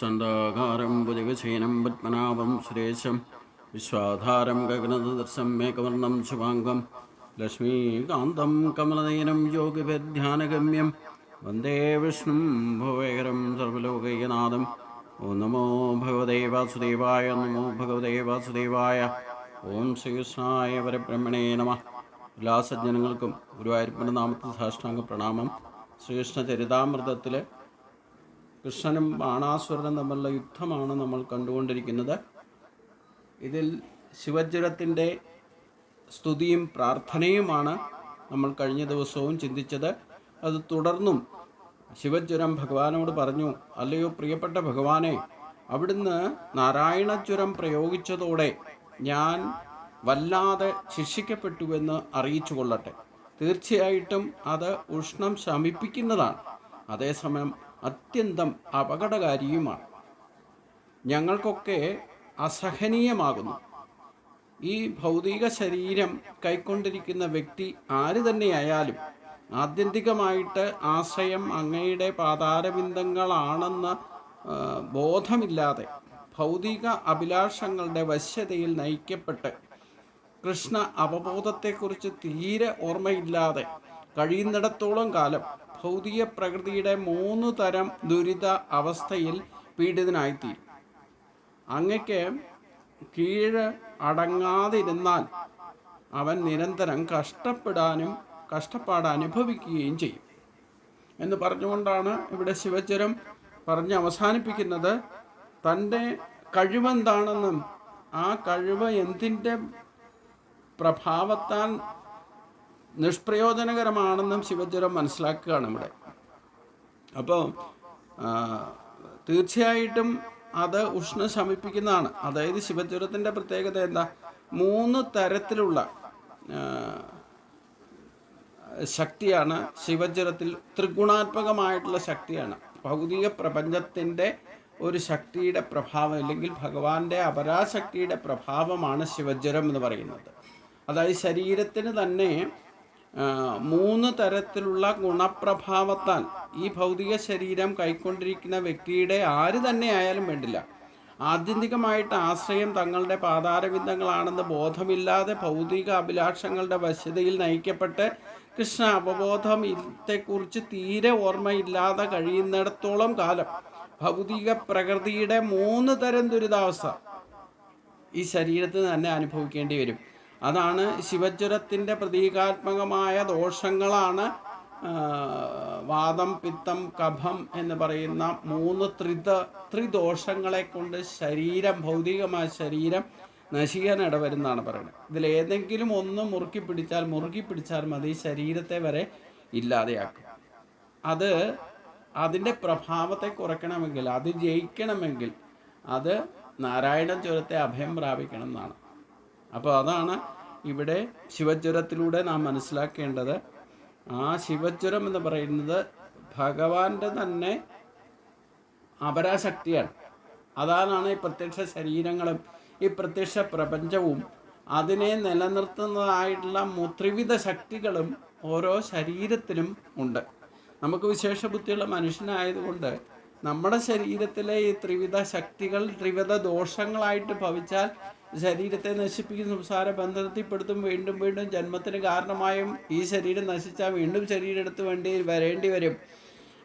സ്വന്താകാരം ഭുജഗശയനം പത്മനാഭം സുരേശം. വിശ്വാധാരം ഗഗനദർശം മേഘവർണം ശുഭാംഗം. ലക്ഷ്മീകാന്തം കമലനയനം യോഗിഭിർധ്യാനഗമ്യം വന്ദേ വിഷ്ണു ഭുവേകരം സർവലോകൈകനാഥം. ഓ നമോ ഭഗവതേ വാസുദേവായ നമോ ഭഗവതേ വാസുദേവായ. ഓം ശ്രീകൃഷ്ണായ പരബ്രഹ്മണേ നമ. എല്ലാ സജ്ജനങ്ങൾക്കും ഗുരുവായൂരപ്പന്റെ നാമത്തിൽ സാഷ്ടാംഗ പ്രണാമം ശ്രീകൃഷ്ണ ചരിതാമൃതത്തിലെ കൃഷ്ണനും ബാണാസുരനും തമ്മിലുള്ള യുദ്ധമാണ് നമ്മൾ കണ്ടുകൊണ്ടിരിക്കുന്നത്. ഇതിൽ ശിവജ്വരത്തിന്റെ സ്തുതിയും പ്രാർത്ഥനയുമാണ് നമ്മൾ കഴിഞ്ഞ ദിവസവും ചിന്തിച്ചത്. അത് തുടർന്നും ശിവജ്വരം ഭഗവാനോട് പറഞ്ഞു അല്ലയോ പ്രിയപ്പെട്ട ഭഗവാനെ അവിടുന്ന് നാരായണജ്വരം പ്രയോഗിച്ചതോടെ ഞാൻ വല്ലാതെ ശിക്ഷിക്കപ്പെട്ടുവെന്ന് അറിയിച്ചു കൊള്ളട്ടെ. തീർച്ചയായിട്ടും അത് ഉഷ്ണം ശമിപ്പിക്കുന്നതാണ്. അതേസമയം അത്യന്തം അപകടകാരിയുമാണ്. ഞങ്ങൾക്കൊക്കെ അസഹനീയമാകുന്നു. ഈ ഭൗതിക ശരീരം കൈക്കൊണ്ടിരിക്കുന്ന വ്യക്തി ആര് തന്നെയായാലും ആത്യന്തികമായിട്ട് ആശയം അങ്ങയുടെ പാതാരബിന്ദങ്ങളാണെന്ന് ബോധമില്ലാതെ ഭൗതിക അഭിലാഷങ്ങളുടെ വശ്യതയിൽ നയിക്കപ്പെട്ട് കൃഷ്ണ അവബോധത്തെക്കുറിച്ച് തീരെ ഓർമ്മയില്ലാതെ കഴിയുന്നിടത്തോളം കാലം ഭൗതിക പ്രകൃതിയുടെ മൂന്ന് തരം ദുരിത അവസ്ഥയിൽ പീഡിതനായിത്തീരും അങ്ങക്ക് കീഴ് അടങ്ങാതിരുന്നാൽ അവൻ നിരന്തരം കഷ്ടപ്പെടാനും കഷ്ടപ്പാട് അനുഭവിക്കുകയും ചെയ്യും. എന്ന് പറഞ്ഞുകൊണ്ടാണ് ഇവിടെ ശിവചരം പറഞ്ഞ് അവസാനിപ്പിക്കുന്നത്. തന്റെ കഴിവെന്താണെന്നും ആ കഴിവ് എന്തിന്റെ പ്രഭാവത്താൽ നിഷ്പ്രയോജനകരമാണെന്നും ശിവജ്വരം മനസ്സിലാക്കുകയാണ് ഇവിടെ. അപ്പോൾ തീർച്ചയായിട്ടും അത് ഉഷ്ണം ശമിപ്പിക്കുന്നതാണ്. അതായത് ശിവജ്വരത്തിന്റെ പ്രത്യേകത എന്താ? മൂന്ന് തരത്തിലുള്ള ശക്തിയാണ് ശിവജ്വരത്തിൽ ത്രിഗുണാത്മകമായിട്ടുള്ള ശക്തിയാണ്. ഭൗതിക പ്രപഞ്ചത്തിന്റെ ഒരു ശക്തിയുടെ പ്രഭാവം അല്ലെങ്കിൽ ഭഗവാന്റെ അപരാശക്തിയുടെ പ്രഭാവമാണ് ശിവജ്വരം എന്ന് പറയുന്നത്. അതായത് ശരീരത്തിന് തന്നെ മൂന്ന് തരത്തിലുള്ള ഗുണപ്രഭാവത്താൽ ഈ ഭൗതിക ശരീരം കൈക്കൊണ്ടിരിക്കുന്ന വ്യക്തിയുടെ ആര് തന്നെ ആയാലും വേണ്ടില്ല. ആത്യന്തികമായിട്ട് ആശ്രയം തങ്ങളുടെ പാതാരബിന്ദങ്ങളാണെന്ന് ബോധമില്ലാതെ ഭൗതിക അഭിലാഷങ്ങളുടെ വശ്യതയിൽ നയിക്കപ്പെട്ട് കൃഷ്ണ അവബോധം ഇത്തെക്കുറിച്ച് തീരെ ഓർമ്മയില്ലാതെ കഴിയുന്നിടത്തോളം കാലം ഭൗതിക പ്രകൃതിയുടെ മൂന്ന് തരം ദുരിതാവസ്ഥ ഈ ശരീരത്തിന് തന്നെ അനുഭവിക്കേണ്ടി വരും. അതാണ് ശിവജ്വരത്തിന്റെ പ്രതീകാത്മകമായ ദോഷങ്ങളാണ് വാദം പിത്തം കഫം എന്ന് പറയുന്ന മൂന്ന് ത്രിത ത്രിദോഷങ്ങളെ കൊണ്ട് ശരീരം ഭൗതികമായ ശരീരം നശിക്കാൻ ഇടവരുന്നതാണ് പറയുന്നത്. ഇതിലേതെങ്കിലും ഒന്ന് മുറുക്കി പിടിച്ചാൽ മുറുക്കി പിടിച്ചാൽ മതി ശരീരത്തെ വരെ ഇല്ലാതെയാക്കും. അത് അതിന്റെ പ്രഭാവത്തെ കുറയ്ക്കണമെങ്കിൽ അത് ജയിക്കണമെങ്കിൽ അത് നാരായണ ജ്വരത്തെ അഭയം പ്രാപിക്കണം എന്നാണ്. അപ്പോൾ അതാണ് ഇവിടെ ശിവജ്വരത്തിലൂടെ നാം മനസ്സിലാക്കേണ്ടത്. ആ ശിവജ്വരം എന്ന് പറയുന്നത് ഭഗവാന്റെ തന്നെ അപരാശക്തിയാണ്. അതാണ് ഈ പ്രത്യക്ഷ ശരീരങ്ങളും ഈ പ്രത്യക്ഷ പ്രപഞ്ചവും അതിനെ നിലനിർത്തുന്നതായിട്ടുള്ള മുത്രിവിധ ശക്തികളും ഓരോ ശരീരത്തിനും ഉണ്ട്. നമുക്ക് വിശേഷ ബുദ്ധിയുള്ള മനുഷ്യനായതുകൊണ്ട് നമ്മുടെ ശരീരത്തിലെ ഈ ത്രിവിധ ശക്തികൾ ത്രിവിധ ദോഷങ്ങളായിട്ട് ഭവിച്ചാൽ ശരീരത്തെ നശിപ്പിക്കും സംസാര ബന്ധനത്തിൽപ്പെടുത്തും വീണ്ടും വീണ്ടും ജന്മത്തിന് കാരണമായും ഈ ശരീരം നശിച്ചാൽ വീണ്ടും ശരീരം എടുത്ത് വേണ്ടി വരേണ്ടി വരും.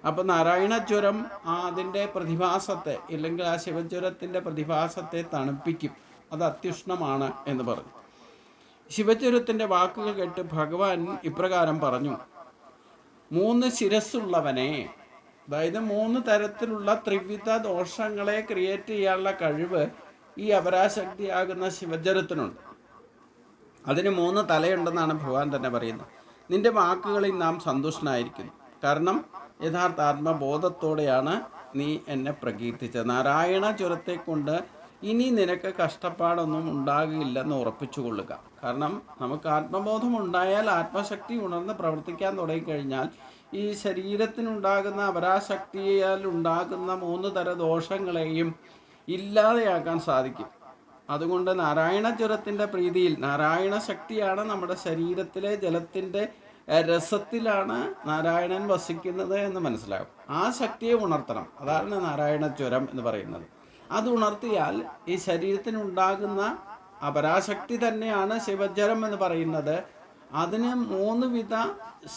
അപ്പം നാരായണജ്വരം ആ അതിന്റെ പ്രതിഭാസത്തെ ഇല്ലെങ്കിൽ ആ ശിവജ്വരത്തിന്റെ പ്രതിഭാസത്തെ തണുപ്പിക്കും. അത് അത്യുഷ്ണമാണ് എന്ന് പറഞ്ഞു. ശിവജ്വരത്തിന്റെ വാക്കുകൾ കേട്ട് ഭഗവാൻ ഇപ്രകാരം പറഞ്ഞു മൂന്ന് ശിരസ്സുള്ളവനെ അതായത് മൂന്ന് തരത്തിലുള്ള ത്രിവിധ ദോഷങ്ങളെ ക്രിയേറ്റ് ചെയ്യാനുള്ള കഴിവ് ഈ അപരാശക്തിയാകുന്ന ശിവജ്വരത്തിനുണ്ട് അതിന് മൂന്ന് തലയുണ്ടെന്നാണ് ഭഗവാൻ തന്നെ പറയുന്നത്. നിന്റെ വാക്കുകളിൽ നാം സന്തുഷ്ടനായിരിക്കുന്നു. കാരണം യഥാർത്ഥ ആത്മബോധത്തോടെയാണ് നീ എന്നെ പ്രകീർത്തിച്ചത്. നാരായണ ചുരത്തെ കൊണ്ട് ഇനി നിനക്ക് കഷ്ടപ്പാടൊന്നും ഉണ്ടാകില്ലെന്ന് ഉറപ്പിച്ചു കൊള്ളുക കാരണം നമുക്ക് ആത്മബോധം ഉണ്ടായാൽ ആത്മശക്തി ഉണർന്ന് പ്രവർത്തിക്കാൻ തുടങ്ങിക്കഴിഞ്ഞാൽ ഈ ശരീരത്തിനുണ്ടാകുന്ന അപരാശക്തിയാൽ ഉണ്ടാകുന്ന മൂന്ന് തര ദോഷങ്ങളെയും ഇല്ലാതെയാക്കാൻ സാധിക്കും. അതുകൊണ്ട് നാരായണ ജ്വരത്തിന്റെ പ്രീതിയിൽ നാരായണ ശക്തിയാണ് നമ്മുടെ ശരീരത്തിലെ ജലത്തിന്റെ രസത്തിലാണ് നാരായണൻ വസിക്കുന്നത് എന്ന് മനസ്സിലാകും. ആ ശക്തിയെ ഉണർത്തണം. അതാണ് നാരായണ ജ്വരം എന്ന് പറയുന്നത്. അത് ഉണർത്തിയാൽ ഈ ശരീരത്തിനുണ്ടാകുന്ന അപരാശക്തി തന്നെയാണ് ശിവജ്വരം എന്ന് പറയുന്നത്. അതിന് മൂന്ന് വിധ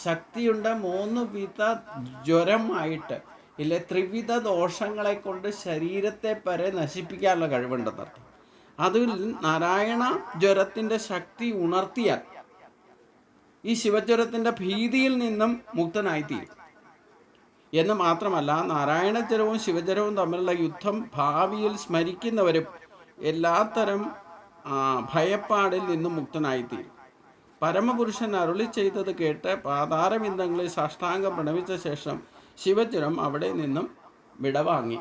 ശക്തിയുണ്ട് മൂന്ന് വിധ ജ്വരമായിട്ട്. ഇല്ലേ ത്രിവിധ ദോഷങ്ങളെ കൊണ്ട് ശരീരത്തെ വരെ നശിപ്പിക്കാനുള്ള കഴിവുണ്ടെന്നർത്ഥം അതിൽ നാരായണ ജ്വരത്തിന്റെ ശക്തി ഉണർത്തിയാൽ ഈ ശിവജ്വരത്തിന്റെ ഭീതിയിൽ നിന്നും മുക്തനായിത്തീരും. എന്ന് മാത്രമല്ല നാരായണ നാരായണജ്വരവും ശിവജ്വരവും തമ്മിലുള്ള യുദ്ധം ഭാവിയിൽ സ്മരിക്കുന്നവരും എല്ലാത്തരം ഭയപ്പാടിൽ നിന്നും മുക്തനായിത്തീരും. പരമപുരുഷൻ അരുളി ചെയ്തത് കേട്ട് പാതാരബിന്ദങ്ങളിൽ സാഷ്ടാംഗം പ്രണമിച്ച ശേഷം ശിവജ്വരം അവിടെ നിന്നും വിടവാങ്ങി.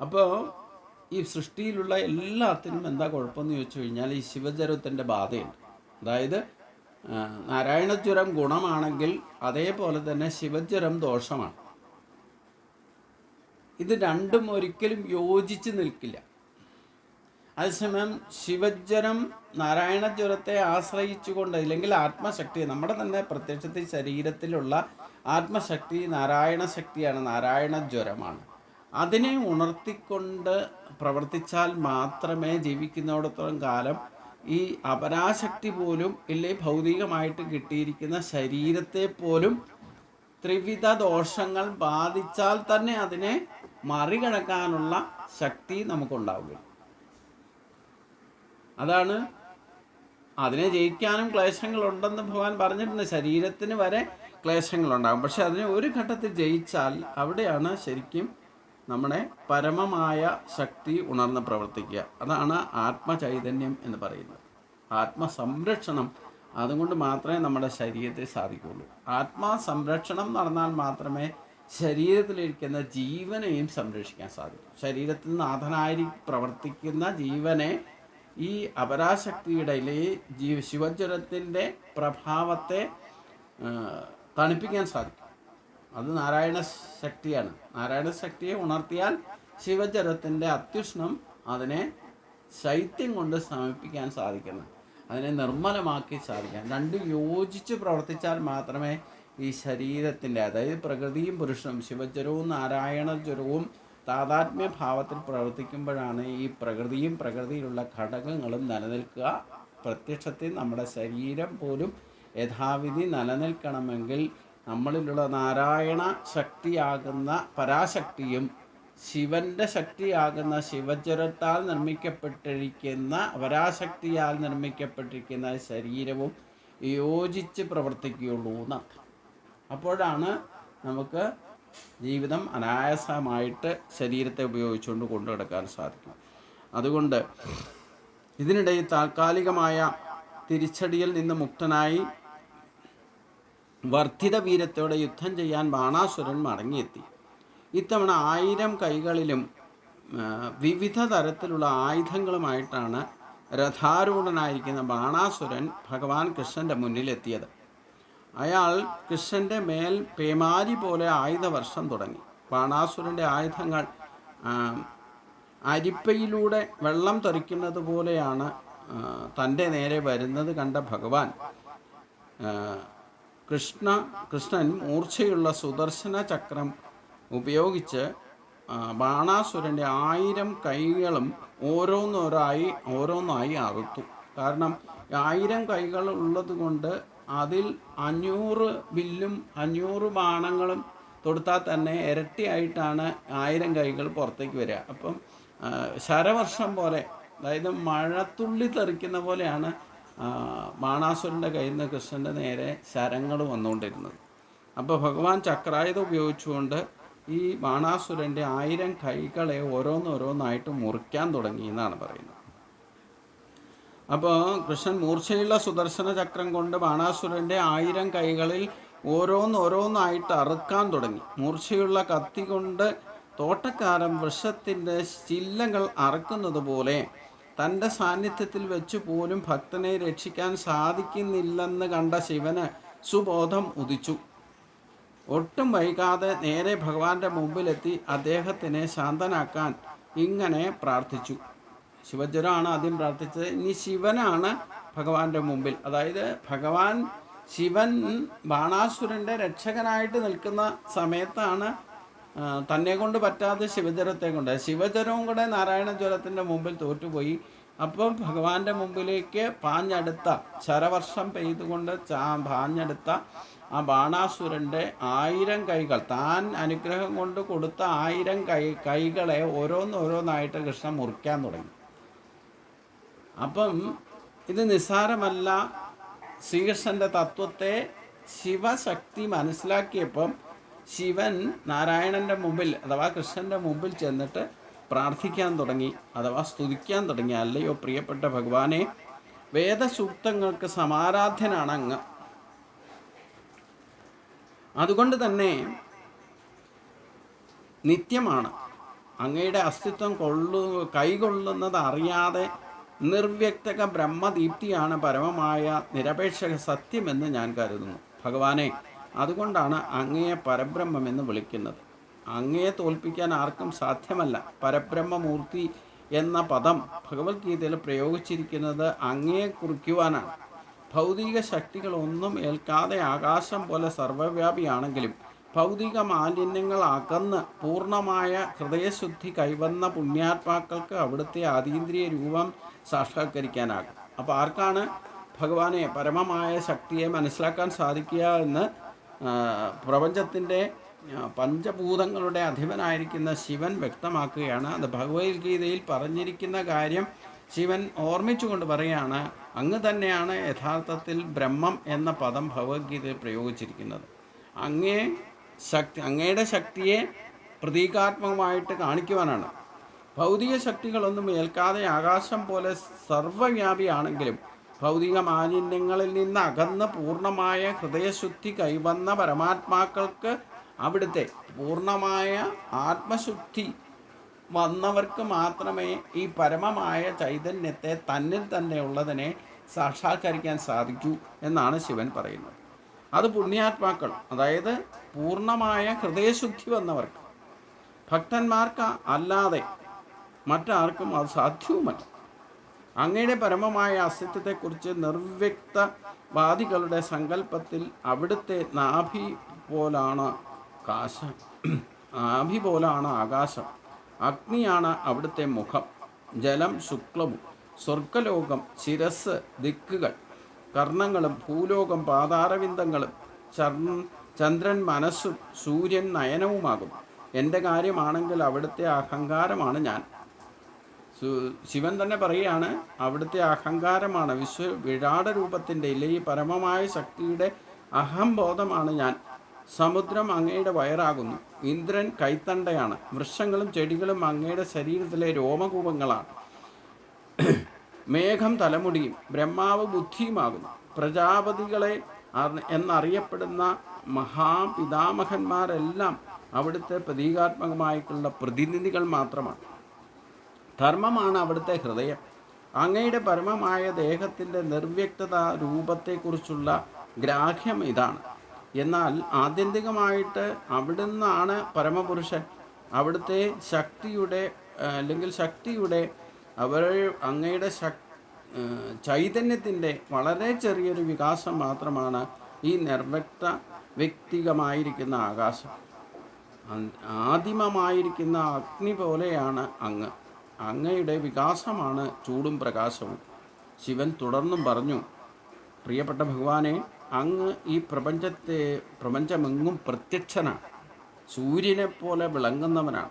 അപ്പോൾ ഈ സൃഷ്ടിയിലുള്ള എല്ലാത്തിനും എന്താ കുഴപ്പമെന്ന് ചോദിച്ചു കഴിഞ്ഞാൽ ഈ ശിവജ്വരത്തിന്റെ ബാധയുണ്ട്. അതായത് നാരായണജ്വരം ഗുണമാണെങ്കിൽ അതേപോലെ തന്നെ ശിവജ്വരം ദോഷമാണ്. ഇത് രണ്ടും ഒരിക്കലും യോജിച്ച് നിൽക്കില്ല. അതേസമയം ശിവജ്വരം നാരായണജ്വരത്തെ ആശ്രയിച്ചുകൊണ്ട് ഇല്ലെങ്കിൽ ആത്മശക്തി നമ്മുടെ തന്നെ പ്രത്യക്ഷത്തിൽ ശരീരത്തിലുള്ള ആത്മശക്തി നാരായണ ശക്തിയാണ് നാരായണ ജ്വരമാണ് അതിനെ ഉണർത്തിക്കൊണ്ട് പ്രവർത്തിച്ചാൽ മാത്രമേ ജീവിക്കുന്നിടത്തോളം കാലം ഈ അപരാശക്തി പോലും ഇല്ലേ ഭൗതികമായിട്ട് കിട്ടിയിരിക്കുന്ന ശരീരത്തെ പോലും ത്രിവിധ ദോഷങ്ങൾ ബാധിച്ചാൽ തന്നെ അതിനെ മറികടക്കാനുള്ള ശക്തി നമുക്കുണ്ടാവുകയും അതാണ്. അതിനെ ജയിക്കാനും ക്ലേശങ്ങളുണ്ടെന്ന് ഭഗവാൻ പറഞ്ഞിട്ടുണ്ട്. ശരീരത്തിന് വരെ ക്ലേശങ്ങളുണ്ടാകും. പക്ഷെ അതിനെ ഒരു ഘട്ടത്തിൽ ജയിച്ചാൽ അവിടെയാണ് ശരിക്കും നമ്മുടെ പരമമായ ശക്തി ഉണർന്ന് പ്രവർത്തിക്കുക. അതാണ് ആത്മചൈതന്യം എന്ന് പറയുന്നത്. ആത്മസംരക്ഷണം അതുകൊണ്ട് മാത്രമേ നമ്മുടെ ശരീരത്തെ സാധിക്കുകയുള്ളൂ. ആത്മസംരക്ഷണം നടന്നാൽ മാത്രമേ ശരീരത്തിലിരിക്കുന്ന ജീവനെയും സംരക്ഷിക്കാൻ സാധിക്കൂ. ശരീരത്തിൽ നാഥനായി പ്രവർത്തിക്കുന്ന ജീവനെ ഈ അപരാശക്തിയുടെ ഈ ജീവ ശിവജ്വരത്തിന്റെ പ്രഭാവത്തെ തണുപ്പിക്കാൻ സാധിക്കും. അത് നാരായണ ശക്തിയാണ്. നാരായണ ശക്തിയെ ഉണർത്തിയാൽ ശിവജ്വരത്തിന്റെ അത്യുഷ്ണം അതിനെ ശൈത്യം കൊണ്ട് സമീപിക്കാൻ സാധിക്കുന്നു. അതിനെ നിർമ്മലമാക്കി സാധിക്കാം. രണ്ടും യോജിച്ച് പ്രവർത്തിച്ചാൽ മാത്രമേ ഈ ശരീരത്തിന്റെ അതായത് പ്രകൃതിയും പുരുഷനും ശിവജ്വരവും നാരായണ ജ്വരവും താതാത്മ്യ ഭാവത്തിൽ പ്രവർത്തിക്കുമ്പോഴാണ് ഈ പ്രകൃതിയും പ്രകൃതിയിലുള്ള ഘടകങ്ങളും നിലനിൽക്കുക. പ്രത്യക്ഷത്തിൽ നമ്മുടെ ശരീരം പോലും യഥാവിധി നിലനിൽക്കണമെങ്കിൽ നമ്മളിലുള്ള നാരായണ ശക്തിയാകുന്ന പരാശക്തിയും ശിവന്റെ ശക്തിയാകുന്ന ശിവജ്വരത്താൽ നിർമ്മിക്കപ്പെട്ടിരിക്കുന്ന പരാശക്തിയാൽ നിർമ്മിക്കപ്പെട്ടിരിക്കുന്ന ശരീരവും യോജിച്ച് പ്രവർത്തിക്കുകയുള്ളൂ എന്നർത്ഥം അപ്പോഴാണ് നമുക്ക് ജീവിതം അനായാസമായിട്ട് ശരീരത്തെ ഉപയോഗിച്ചുകൊണ്ട് കൊണ്ടു നടക്കാൻ സാധിക്കും. അതുകൊണ്ട് ഇതിനിടയിൽ താൽക്കാലികമായ തിരിച്ചടിയിൽ നിന്ന് മുക്തനായി വർദ്ധിത വീരത്തോടെ യുദ്ധം ചെയ്യാൻ ബാണാസുരൻ മടങ്ങിയെത്തി. ഇത്തവണ ആയിരം കൈകളിലും വിവിധ തരത്തിലുള്ള ആയുധങ്ങളുമായിട്ടാണ് രഥാരൂഢനായിരിക്കുന്ന ബാണാസുരൻ ഭഗവാൻ കൃഷ്ണന്റെ മുന്നിലെത്തിയത്. അയാൾ കൃഷ്ണന്റെ മേൽ പേമാരി പോലെ ആയുധവർഷം തുടങ്ങി. ബാണാസുരന്റെ ആയുധങ്ങൾ അരിപ്പയിലൂടെ വെള്ളം തെറിക്കുന്നത് പോലെയാണ് തന്റെ നേരെ വരുന്നത് കണ്ട ഭഗവാൻ. കൃഷ്ണ കൃഷ്ണൻ മൂർച്ചയുള്ള സുദർശന ചക്രം ഉപയോഗിച്ച് ബാണാസുരന്റെ ആയിരം കൈകളും ഓരോന്നോരായി ഓരോന്നായി അറുത്തു. കാരണം ആയിരം കൈകൾ ഉള്ളത് കൊണ്ട് അതിൽ അഞ്ഞൂറ് ബില്ലും അഞ്ഞൂറ് ബാണങ്ങളും തൊടുത്താൽ തന്നെ ഇരട്ടിയായിട്ടാണ് ആയിരം കൈകൾ പുറത്തേക്ക് വരിക. അപ്പം ശരവർഷം പോലെ അതായത് മഴത്തുള്ളി തെറിക്കുന്ന പോലെയാണ് ബാണാസുരന്റെ കയ്യിൽ നിന്ന് കൃഷ്ണന്റെ നേരെ ശരങ്ങൾ വന്നുകൊണ്ടിരുന്നത്. അപ്പോൾ ഭഗവാൻ ചക്രായുധം ഉപയോഗിച്ചുകൊണ്ട് ഈ ബാണാസുരന്റെ ആയിരം കൈകളെ ഓരോന്നോരോന്നായിട്ട് മുറിക്കാൻ തുടങ്ങി എന്നാണ് പറയുന്നത്. അപ്പോൾ കൃഷ്ണൻ മൂർച്ചയുള്ള സുദർശന ചക്രം കൊണ്ട് ബാണാസുരന്റെ ആയിരം കൈകളിൽ ഓരോന്നോരോന്നായിട്ട് അറുക്കാൻ തുടങ്ങി. മൂർച്ചയുള്ള കത്തി കൊണ്ട് തോട്ടക്കാരൻ വൃക്ഷത്തിന്റെ ചില്ലകൾ അറക്കുന്നത് പോലെ തന്റെ സാന്നിധ്യത്തിൽ വെച്ചു പോലും ഭക്തനെ രക്ഷിക്കാൻ സാധിക്കുന്നില്ലെന്ന് കണ്ട ശിവന് സുബോധം ഉദിച്ചു. ഒട്ടും വൈകാതെ നേരെ ഭഗവാന്റെ മുമ്പിലെത്തി അദ്ദേഹത്തിനെ ശാന്തനാക്കാൻ ഇങ്ങനെ പ്രാർത്ഥിച്ചു. ശിവജ്വരമാണ് ആദ്യം പ്രാർത്ഥിച്ചത്. ഇനി ശിവനാണ് ഭഗവാന്റെ മുമ്പിൽ. അതായത് ഭഗവാൻ ശിവൻ ബാണാസുരന്റെ രക്ഷകനായിട്ട് നിൽക്കുന്ന സമയത്താണ് തന്നെ കൊണ്ട് പറ്റാതെ ശിവജ്വരത്തെ കൊണ്ട് ശിവജ്വരവും കൂടെ നാരായണ ജ്വരത്തിന്റെ മുമ്പിൽ തോറ്റുപോയി. അപ്പം ഭഗവാന്റെ മുമ്പിലേക്ക് പാഞ്ഞടുത്ത ശരവർഷം പെയ്തുകൊണ്ട് ചാ പാഞ്ഞടുത്ത ആ ബാണാസുരന്റെ ആയിരം കൈകൾ താൻ അനുഗ്രഹം കൊണ്ട് കൊടുത്ത ആയിരം കൈ കൈകളെ ഓരോന്നോരോന്നായിട്ട് കൃഷ്ണൻ മുറിക്കാൻ തുടങ്ങി. അപ്പം ഇത് നിസ്സാരമല്ല. ശ്രീകൃഷ്ണന്റെ തത്വത്തെ ശിവശക്തി മനസ്സിലാക്കിയപ്പം ശിവൻ നാരായണന്റെ മുമ്പിൽ അഥവാ കൃഷ്ണന്റെ മുമ്പിൽ ചെന്നിട്ട് പ്രാർത്ഥിക്കാൻ തുടങ്ങി അഥവാ സ്തുതിക്കാൻ തുടങ്ങി. അല്ലയോ പ്രിയപ്പെട്ട ഭഗവാനെ വേദസൂക്തങ്ങൾക്ക് സമാരാധ്യനാണ് അങ്ങ്. അതുകൊണ്ട് തന്നെ നിത്യമാണ്. അങ്ങയുടെ അസ്തിത്വം കൊള്ളു കൈകൊള്ളുന്നത് അറിയാതെ നിർവ്യക്തക ബ്രഹ്മദീപ്തിയാണ് പരമമായ നിരപേക്ഷ സത്യമെന്ന് ഞാൻ കരുതുന്നു. ഭഗവാനെ അതുകൊണ്ടാണ് അങ്ങയെ പരബ്രഹ്മമെന്ന് വിളിക്കുന്നത്. അങ്ങയെ തോൽപ്പിക്കാൻ ആർക്കും സാധ്യമല്ല. പരബ്രഹ്മമൂർത്തി എന്ന പദം ഭഗവത്ഗീതയിൽ പ്രയോഗിച്ചിരിക്കുന്നത് അങ്ങയെ കുറിക്കുവാനാണ്. ഭൗതിക ശക്തികളൊന്നും ഏൽക്കാതെ ആകാശം പോലെ സർവവ്യാപിയാണെങ്കിലും ഭൗതിക മാലിന്യങ്ങൾ അകന്ന് പൂർണമായ ഹൃദയശുദ്ധി കൈവന്ന പുണ്യാത്മാക്കൾക്ക് അവിടുത്തെ അതീന്ദ്രിയ രൂപം സാക്ഷാത്കരിക്കാനാകും. അപ്പോൾ ആർക്കാണ് ഭഗവാനെ പരമമായ ശക്തിയെ മനസ്സിലാക്കാൻ സാധിക്കുക എന്ന് പ്രപഞ്ചത്തിന്റെ പഞ്ചഭൂതങ്ങളുടെ അധിപനായിരിക്കുന്ന ശിവൻ വ്യക്തമാക്കുകയാണ്. അത് ഭഗവത്ഗീതയിൽ പറഞ്ഞിരിക്കുന്ന കാര്യം ശിവൻ ഓർമ്മിച്ചുകൊണ്ട് പറയുകയാണ് അങ്ങ് തന്നെയാണ് യഥാർത്ഥത്തിൽ ബ്രഹ്മം എന്ന പദം ഭഗവത്ഗീതയിൽ പ്രയോഗിച്ചിരിക്കുന്നത്. അങ്ങേ ശക്തി അങ്ങയുടെ ശക്തിയെ പ്രതീകാത്മകമായിട്ട് കാണിക്കുവാനാണ്. ഭൗതിക ശക്തികളൊന്നും ഏൽക്കാതെ ആകാശം പോലെ സർവവ്യാപിയാണെങ്കിലും ഭൗതിക മാലിന്യങ്ങളിൽ നിന്ന് അകന്ന് പൂർണമായ ഹൃദയശുദ്ധി കൈവന്ന പരമാത്മാക്കൾക്ക് അവിടുത്തെ പൂർണമായ ആത്മശുദ്ധി വന്നവർക്ക് മാത്രമേ ഈ പരമമായ ചൈതന്യത്തെ തന്നിൽ തന്നെ ഉള്ളതിനെ സാക്ഷാത്കരിക്കാൻ സാധിക്കൂ എന്നാണ് ശിവൻ പറയുന്നത്. അത് പുണ്യാത്മാക്കൾ അതായത് പൂർണമായ ഹൃദയശുദ്ധി വന്നവർക്ക്. ഭക്തന്മാർക്ക് അല്ലാതെ മറ്റാർക്കും അത് സാധ്യവുമല്ല. അങ്ങയുടെ പരമമായ അസ്തിത്വത്തെക്കുറിച്ച് നിർവ്യക്തവാദികളുടെ സങ്കല്പത്തിൽ അവിടുത്തെ നാഭി പോലാണ് കാശം. നാഭി പോലാണ് ആകാശം. അഗ്നിയാണ് അവിടുത്തെ മുഖം. ജലം ശുക്ലവും. സ്വർഗലോകം ശിരസ് ദിക്കുകൾ. കർണങ്ങളും ഭൂലോകം പാതാരവിന്ദങ്ങളും ചന്ദ്രൻ മനസ്സും സൂര്യൻ നയനവുമാകും. എന്റെ കാര്യമാണെങ്കിൽ അവിടുത്തെ അഹങ്കാരമാണ് ഞാൻ. ശിവൻ തന്നെ പറയുകയാണ് അവിടുത്തെ അഹങ്കാരമാണ്. വിശ്വ വിരാട രൂപത്തിന്റെ ഇല്ല ഈ പരമമായ ശക്തിയുടെ അഹംബോധമാണ് ഞാൻ. സമുദ്രം അങ്ങയുടെ വയറാകുന്നു. ഇന്ദ്രൻ കൈത്തണ്ടയാണ്. വൃക്ഷങ്ങളും ചെടികളും അങ്ങയുടെ ശരീരത്തിലെ രോമകൂപങ്ങളാണ്. മേഘം തലമുടിയും ബ്രഹ്മാവ് ബുദ്ധിയുമാകുന്നു. പ്രജാപതികളെ എന്നറിയപ്പെടുന്ന മഹാപിതാമഹന്മാരെല്ലാം അവിടുത്തെ പ്രതീകാത്മകമായിട്ടുള്ള പ്രതിനിധികൾ മാത്രമാണ്. ധർമ്മമാണ് അവിടുത്തെ ഹൃദയം. അങ്ങയുടെ പരമമായ ദേഹത്തിന്റെ നിർവ്യക്തത രൂപത്തെക്കുറിച്ചുള്ള ഗ്രാഹ്യം ഇതാണ്. എന്നാൽ ആത്യന്തികമായിട്ട് അവിടുന്നാണ് പരമപുരുഷൻ. അവിടുത്തെ ശക്തിയുടെ അല്ലെങ്കിൽ ശക്തിയുടെ അവർ അങ്ങയുടെ ശക് ചൈതന്യത്തിന്റെ വളരെ ചെറിയൊരു വികാസം മാത്രമാണ് ഈ നിർവ്യക്ത വ്യക്തികമായിരിക്കുന്ന ആകാശം. ആദിമമായിരിക്കുന്ന അഗ്നി പോലെയാണ് അങ്ങ്. അങ്ങയുടെ വികാസമാണ് ചൂടും പ്രകാശവും. ശിവൻ തുടർന്നും പറഞ്ഞു പ്രിയപ്പെട്ട ഭഗവാനെ അങ്ങ് ഈ പ്രപഞ്ചത്തെ പ്രപഞ്ചമെങ്ങും പ്രത്യക്ഷനാണ് സൂര്യനെ പോലെ വിളങ്ങുന്നവനാണ്.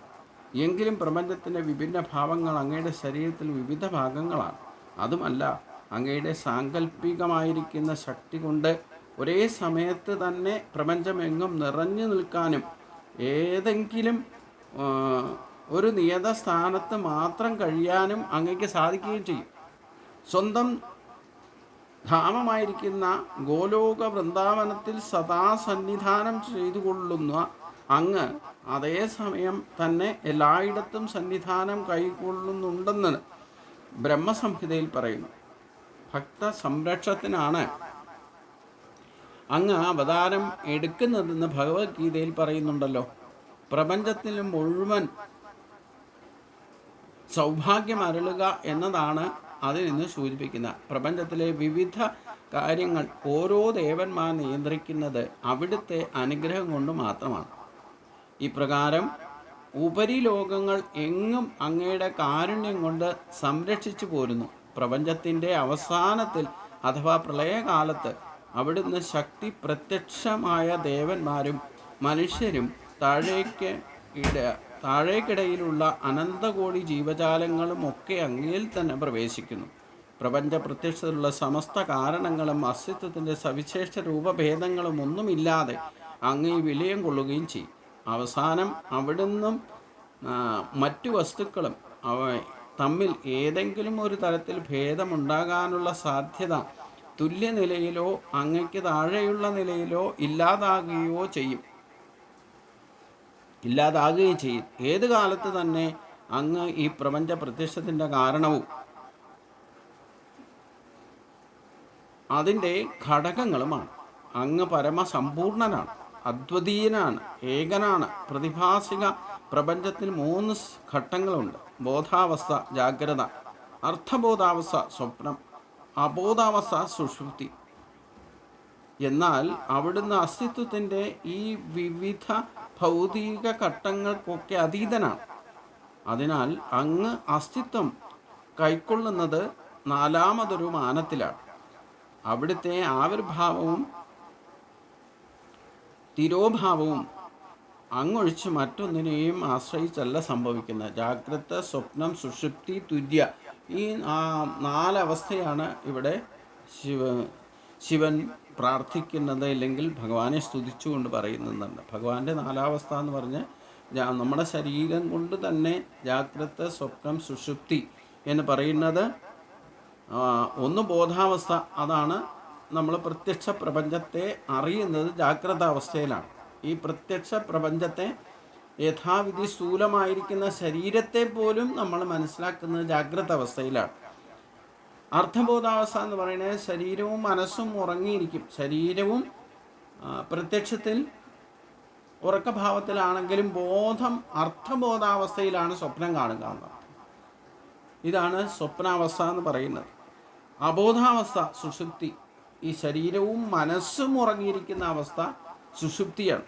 എങ്കിലും പ്രപഞ്ചത്തിന്റെ വിഭിന്ന ഭാവങ്ങൾ അങ്ങയുടെ ശരീരത്തിൽ വിവിധ ഭാഗങ്ങളാണ്. അതുമല്ല അങ്ങയുടെ സാങ്കല്പികമായിരിക്കുന്ന ശക്തി കൊണ്ട് ഒരേ സമയത്ത് തന്നെ പ്രപഞ്ചമെങ്ങും നിറഞ്ഞു നിൽക്കാനും ഏതെങ്കിലും ഒരു നിയത സ്ഥാനത്ത് മാത്രം കഴിയാനും അങ്ങയ്ക്ക് സാധിക്കുകയും ചെയ്യും. സ്വന്തം ധാമമായിരിക്കുന്ന ഗോലോക വൃന്ദാവനത്തിൽ സദാ സന്നിധാനം ചെയ്തു കൊള്ളുന്ന അങ്ങ് അതേസമയം തന്നെ എല്ലായിടത്തും സന്നിധാനം കൈക്കൊള്ളുന്നുണ്ടെന്ന് ബ്രഹ്മസംഹിതയിൽ പറയുന്നു. ഭക്ത സംരക്ഷണത്തിനാണ് അങ്ങ് അവതാരം എടുക്കുന്നതെന്ന് ഭഗവത്ഗീതയിൽ പറയുന്നുണ്ടല്ലോ. പ്രപഞ്ചത്തിൽ മുഴുവൻ സൗഭാഗ്യം എന്നതാണ് അതിൽ നിന്ന് സൂചിപ്പിക്കുന്നത്. പ്രപഞ്ചത്തിലെ വിവിധ കാര്യങ്ങൾ ഓരോ ദേവന്മാർ നിയന്ത്രിക്കുന്നത് അവിടുത്തെ അനുഗ്രഹം കൊണ്ട് മാത്രമാണ്. ഇപ്രകാരം ഉപരിലോകങ്ങൾ എങ്ങും അങ്ങയുടെ കാരുണ്യം കൊണ്ട് സംരക്ഷിച്ചു പോരുന്നു. പ്രപഞ്ചത്തിന്റെ അവസാനത്തിൽ അഥവാ പ്രളയകാലത്ത് അവിടുന്ന് ശക്തി പ്രത്യക്ഷമായ ദേവന്മാരും മനുഷ്യരും താഴേക്ക് ഇട താഴേക്കിടയിലുള്ള അനന്തകോടി ജീവജാലങ്ങളും ഒക്കെ അങ്ങയിൽ തന്നെ പ്രവേശിക്കുന്നു. പ്രപഞ്ച പ്രത്യക്ഷത്തിലുള്ള സമസ്ത കാരണങ്ങളും അസ്തിത്വത്തിന്റെ സവിശേഷ രൂപഭേദങ്ങളും ഒന്നുമില്ലാതെ അങ്ങ് വിലയം കൊള്ളുകയും ചെയ്യും. അവസാനം അവിടുന്നും മറ്റു വസ്തുക്കളും അവ തമ്മിൽ ഏതെങ്കിലും ഒരു തരത്തിൽ ഭേദമുണ്ടാകാനുള്ള സാധ്യത തുല്യനിലയിലോ അങ്ങയ്ക്ക് താഴെയുള്ള നിലയിലോ ഇല്ലാതാകുകയോ ചെയ്യും. ഇല്ലാതാകുകയും ചെയ്യും. ഏത് കാലത്ത് തന്നെ അങ്ങ് ഈ പ്രപഞ്ച പ്രത്യക്ഷത്തിന്റെ കാരണവും അതിന്റെ ഘടകങ്ങളുമാണ്. അങ്ങ് പരമസമ്പൂർണനാണ് അദ്വതീയനാണ് ഏകനാണ് പ്രതിഭാസിക പ്രപഞ്ചത്തിൽ മൂന്ന് ഘട്ടങ്ങളുണ്ട്. ബോധാവസ്ഥ ജാഗ്രത അർത്ഥബോധാവസ്ഥ സ്വപ്നം അബോധാവസ്ഥ സുഷുപ്തി എന്നാൽ അവിടുന്ന് അസ്തിത്വത്തിന്റെ ഈ വിവിധ ഭൗതിക ഘട്ടങ്ങൾക്കൊക്കെ അതീതനാണ്. അതിനാൽ അങ്ങ് അസ്തിത്വം കൈക്കൊള്ളുന്നത് നാലാമതൊരു മാനത്തിലാണ്. അവിടുത്തെ ആവിർഭാവവും തിരോഭാവവും അങ്ങൊഴിച്ച് മറ്റൊന്നിനെയും ആശ്രയിച്ചല്ല സംഭവിക്കുന്നത്. ജാഗ്രത സ്വപ്നം സുഷുപ്തി തുര്യ ഈ നാലവസ്ഥയാണ് ഇവിടെ ശിവ ശിവൻ പ്രാർത്ഥിക്കുന്നത് അല്ലെങ്കിൽ ഭഗവാനെ സ്തുതിച്ചുകൊണ്ട് പറയുന്നുണ്ട്. ഭഗവാന്റെ നാലാവസ്ഥ എന്ന് പറഞ്ഞ് നമ്മുടെ ശരീരം കൊണ്ട് തന്നെ ജാഗ്രത സ്വപ്നം സുഷുപ്തി എന്ന് പറയുന്നത് ഒന്ന് ബോധാവസ്ഥ. അതാണ് നമ്മൾ പ്രത്യക്ഷ പ്രപഞ്ചത്തെ അറിയുന്നത് ജാഗ്രത അവസ്ഥയിലാണ് ഈ പ്രത്യക്ഷ പ്രപഞ്ചത്തെ യഥാവിധി സ്ഥൂലമായിരിക്കുന്ന ശരീരത്തെ പോലും നമ്മൾ മനസ്സിലാക്കുന്നത് ജാഗ്രത അവസ്ഥയിലാണ് അർത്ഥബോധാവസ്ഥ എന്ന് പറയുന്നത് ശരീരവും മനസ്സും ഉറങ്ങിയിരിക്കും. ശരീരവും പ്രത്യക്ഷത്തിൽ ഉറക്കഭാവത്തിലാണെങ്കിലും ബോധം അർത്ഥബോധാവസ്ഥയിലാണ് സ്വപ്നം കാണുക ഇതാണ് സ്വപ്നാവസ്ഥ എന്ന് പറയുന്നത്. അബോധാവസ്ഥ സുഷുപ്തി. ഈ ശരീരവും മനസ്സും ഉറങ്ങിയിരിക്കുന്ന അവസ്ഥ സുഷുപ്തിയാണ്.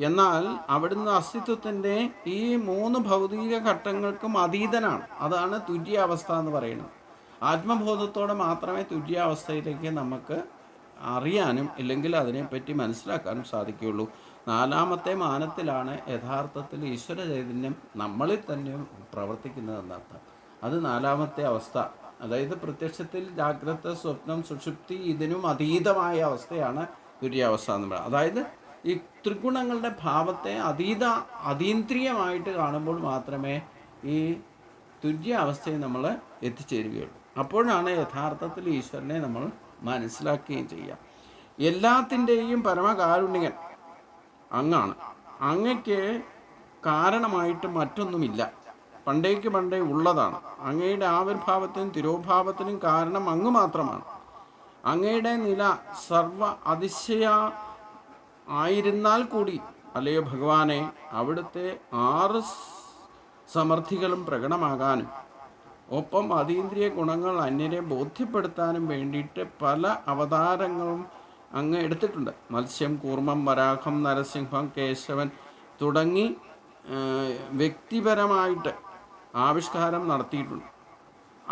എന്നാൽ അവിടുന്ന് അസ്തിത്വത്തിന്റെ ഈ മൂന്ന് ഭൗതിക ഘട്ടങ്ങൾക്കും അതീതനാണ്. അതാണ് തുര്യാവസ്ഥ എന്ന് പറയുന്നത്. ആത്മബോധത്തോടെ മാത്രമേ തുല്യാവസ്ഥയിലേക്ക് നമുക്ക് അറിയാനും ഇല്ലെങ്കിൽ അതിനെപ്പറ്റി മനസ്സിലാക്കാനും സാധിക്കുകയുള്ളൂ. നാലാമത്തെ മാനത്തിലാണ് യഥാർത്ഥത്തിൽ ഈശ്വര ചൈതന്യം നമ്മളിൽ തന്നെ പ്രവർത്തിക്കുന്നതെന്നർത്ഥം അത് നാലാമത്തെ അവസ്ഥ. അതായത് പ്രത്യക്ഷത്തിൽ ജാഗ്രത സ്വപ്നം സുഷുപ്തി ഇതിനും അതീതമായ അവസ്ഥയാണ് തുര്യാവസ്ഥ എന്ന് പറയുന്നത്. അതായത് ഈ ത്രിഗുണങ്ങളുടെ ഭാവത്തെ അതീത അതീന്ദ്രിയമായിട്ട് കാണുമ്പോൾ മാത്രമേ ഈ തുര്യാവസ്ഥയെ നമ്മൾ എത്തിച്ചേരുകയുള്ളൂ. അപ്പോഴാണ് യഥാർത്ഥത്തിൽ ഈശ്വരനെ നമ്മൾ മനസ്സിലാക്കുകയും ചെയ്യുക. എല്ലാത്തിന്റെയും പരമകാരുണ്യകൻ അങ്ങാണ്. അങ്ങയ്ക്ക് കാരണമായിട്ട് മറ്റൊന്നുമില്ല. പണ്ടേക്ക് പണ്ടേ ഉള്ളതാണ്. അങ്ങയുടെ ആവിർഭാവത്തിനും തിരോഭാവത്തിനും കാരണം അങ്ങ് മാത്രമാണ്. അങ്ങയുടെ നില സർവ അതിശയ ആയിരുന്നാൽ കൂടി അല്ലയോ ഭഗവാനെ അവിടുത്തെ ആറ് സമൃദ്ധികളും പ്രകടമാകാനും ഒപ്പം അതീന്ദ്രിയ ഗുണങ്ങൾ അന്യരെ ബോധ്യപ്പെടുത്താനും വേണ്ടിയിട്ട് പല അവതാരങ്ങളും അങ്ങ് എടുത്തിട്ടുണ്ട്. മത്സ്യം കൂർമ്മം വരാഹം നരസിംഹം കേശവൻ തുടങ്ങി വ്യക്തിപരമായിട്ട് ആവിഷ്കാരം നടത്തിയിട്ടുണ്ട്.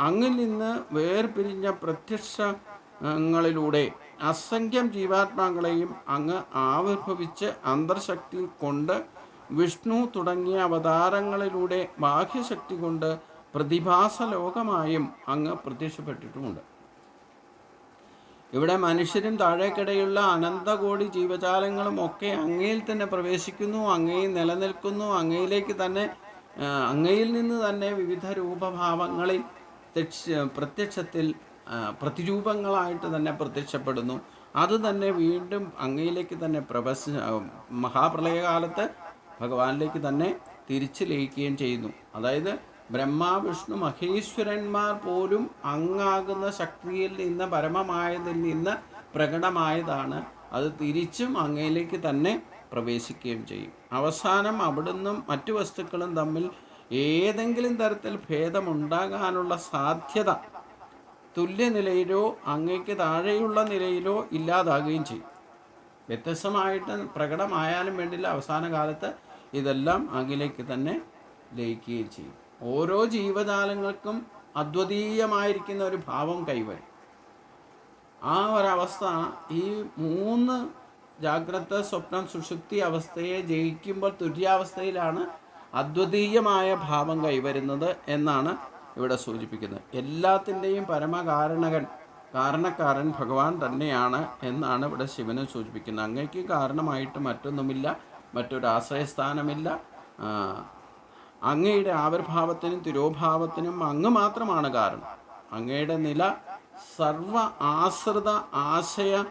അങ്ങിൽ നിന്ന് വേർപിരിഞ്ഞ പ്രത്യക്ഷങ്ങളിലൂടെ അസംഖ്യം ജീവാത്മാക്കളെയും അങ്ങ് ആവിർഭവിച്ച് അന്തർശക്തി കൊണ്ട് വിഷ്ണു തുടങ്ങിയ അവതാരങ്ങളിലൂടെ ബാഹ്യശക്തി കൊണ്ട് പ്രതിഭാസ ലോകമായും അങ്ങ് പ്രത്യക്ഷപ്പെട്ടിട്ടുമുണ്ട്. ഇവിടെ മനുഷ്യരും താഴേക്കിടയുള്ള അനന്തകോടി ജീവജാലങ്ങളും ഒക്കെ അങ്ങയിൽ തന്നെ പ്രവേശിക്കുന്നു അങ്ങയിൽ നിലനിൽക്കുന്നു അങ്ങയിലേക്ക് തന്നെ അങ്ങയിൽ നിന്ന് തന്നെ വിവിധ രൂപഭാവങ്ങളിൽ പ്രത്യക്ഷത്തിൽ പ്രതിരൂപങ്ങളായിട്ട് തന്നെ പ്രത്യക്ഷപ്പെടുന്നു. അത് തന്നെ വീണ്ടും അങ്ങയിലേക്ക് തന്നെ പ്രവശ മഹാപ്രളയകാലത്ത് ഭഗവാനിലേക്ക് തന്നെ തിരിച്ചു ലയിക്കുകയും ചെയ്യുന്നു. അതായത് ബ്രഹ്മ വിഷ്ണു മഹേശ്വരന്മാർ പോലും അങ്ങാകുന്ന ശക്തിയിൽ നിന്ന് പരമമായതിൽ നിന്ന് പ്രകടമായതാണ്. അത് തിരിച്ചും അങ്ങയിലേക്ക് തന്നെ പ്രവേശിക്കുകയും ചെയ്യും. അവസാനം അവിടുന്നും മറ്റു വസ്തുക്കളും തമ്മിൽ ഏതെങ്കിലും തരത്തിൽ ഭേദമുണ്ടാകാനുള്ള സാധ്യത തുല്യനിലയിലോ അങ്ങയ്ക്ക് താഴെയുള്ള നിലയിലോ ഇല്ലാതാകുകയും ചെയ്യും. വ്യത്യസ്തമായിട്ട് പ്രകടമായാലും വേണ്ടില്ല. അവസാന കാലത്ത് ഇതെല്ലാം അങ്ങിലേക്ക് തന്നെ ലയിക്കുകയും ചെയ്യും. ഓരോ ജീവജാലങ്ങൾക്കും അദ്വിതീയമായിരിക്കുന്ന ഒരു ഭാവം കൈവരും. ആ ഒരവസ്ഥ ഈ മൂന്ന് ജാഗ്രത സ്വപ്നം സുഷുപ്തി അവസ്ഥയെ ജയിക്കുമ്പോൾ തുര്യാവസ്ഥയിലാണ് അദ്വിതീയമായ ഭാവം കൈവരുന്നത് എന്നാണ് ഇവിടെ സൂചിപ്പിക്കുന്നത്. എല്ലാത്തിന്റെയും പരമകാരണകൻ കാരണക്കാരൻ ഭഗവാൻ തന്നെയാണ് എന്നാണ് ഇവിടെ ശിവനെ സൂചിപ്പിക്കുന്നത്. അങ്ങയ്ക്ക് കാരണമായിട്ട് മറ്റൊന്നുമില്ല മറ്റൊരു ആശ്രയസ്ഥാനമില്ല. അങ്ങയുടെ ആവിർഭാവത്തിനും തിരോഭാവത്തിനും അങ്ങ് മാത്രമാണ് കാരണം. അങ്ങയുടെ നില സർവ ആശ്രിത ആശയ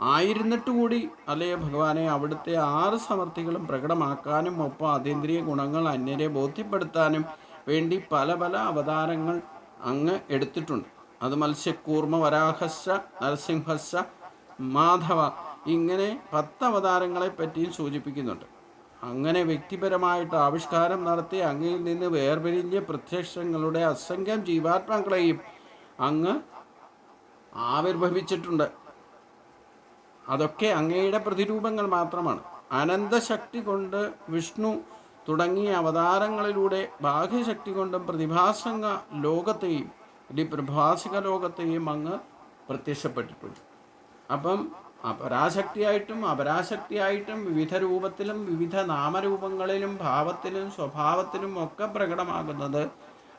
ആയിരുന്നിട്ട് കൂടി അല്ലേ ഭഗവാനെ അവിടുത്തെ ആറ് സമർത്ഥികളും പ്രകടമാക്കാനും ഒപ്പം അതീന്ദ്രിയ ഗുണങ്ങൾ അന്യരെ ബോധ്യപ്പെടുത്താനും വേണ്ടി പല പല അവതാരങ്ങൾ അങ്ങ് എടുത്തിട്ടുണ്ട്. അത് മത്സ്യക്കൂർമ്മ വരാഹസ നരസിംഹസ മാധവ ഇങ്ങനെ പത്ത് അവതാരങ്ങളെ പറ്റിയും സൂചിപ്പിക്കുന്നുണ്ട്. അങ്ങനെ വ്യക്തിപരമായിട്ട് ആവിഷ്കാരം നടത്തി അങ്ങയിൽ നിന്ന് വേർപിരിഞ്ഞ് പ്രത്യക്ഷങ്ങളുടെ അസംഖ്യം ജീവാത്മാക്കളെയും അങ്ങ് ആവിർഭവിച്ചിട്ടുണ്ട്. അതൊക്കെ അങ്ങയുടെ പ്രതിരൂപങ്ങൾ മാത്രമാണ്. അനന്തശക്തി കൊണ്ട് വിഷ്ണു തുടങ്ങിയ അവതാരങ്ങളിലൂടെ ബാഹ്യശക്തി കൊണ്ടും പ്രതിഭാസംഗ ലോകത്തെയും അല്ലെങ്കിൽ പ്രഭാസിക ലോകത്തെയും അങ്ങ് പ്രത്യക്ഷപ്പെട്ടിട്ടുണ്ട്. അപ്പം അപരാശക്തിയായിട്ടും അപരാശക്തിയായിട്ടും വിവിധ രൂപത്തിലും വിവിധ നാമരൂപങ്ങളിലും ഭാവത്തിലും സ്വഭാവത്തിലും ഒക്കെ പ്രകടമാകുന്നത്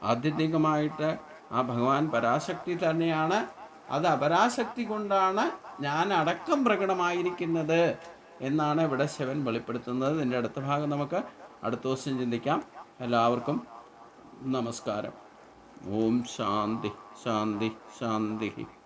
ആധ്യാത്മികമായിട്ട് ആ ഭഗവാൻ പരാശക്തി തന്നെയാണ്. അത് അപരാശക്തി കൊണ്ടാണ് ഞാൻ അടക്കം പ്രകടമായിരിക്കുന്നത് എന്നാണ് ഇവിടെ ശിവൻ വെളിപ്പെടുത്തുന്നത്. ഇതിന്റെ അടുത്ത ഭാഗം നമുക്ക് അടുത്ത ദിവസം ചിന്തിക്കാം. എല്ലാവർക്കും നമസ്കാരം. ഓം ശാന്തി ശാന്തി ശാന്തി.